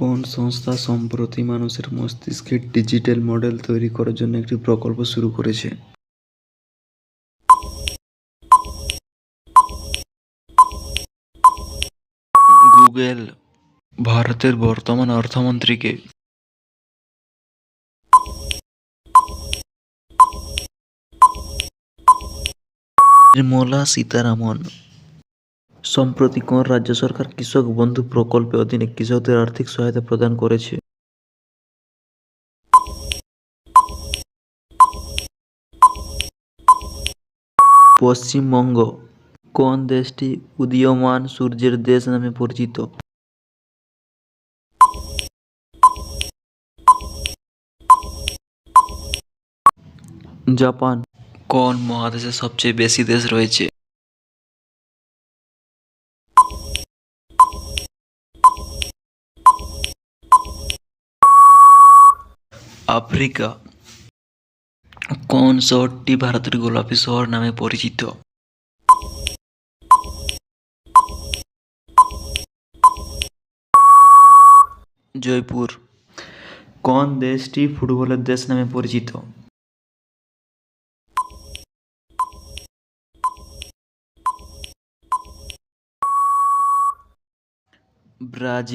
কোন সংস্থা সম্প্রতি মানুষের মস্তিষ্কের ডিজিটাল মডেল তৈরি করার জন্য একটি প্রকল্প শুরু করেছে? গুগল, ভারতের বর্তমান অর্থমন্ত্রীকে। নির্মলা সীতারামন সম্প্রতি কোন রাজ্য সরকার কৃষক বন্ধু প্রকল্পের অধীনে কৃষকদের আর্থিক সহায়তা প্রদান করেছে? পশ্চিমবঙ্গ। কোন দেশটি উদীয়মান সূর্যের দেশ নামে পরিচিত? জাপান। কোন মহাদেশে সবচেয়ে বেশি দেশ রয়েছে? আফ্রিকা। কোন শহরটি ভারতের গোলাপি শহর নামে পরিচিত? জয়পুর। কোন দেশটি ফুটবলের দেশ নামে পরিচিত? ব্রাজিল।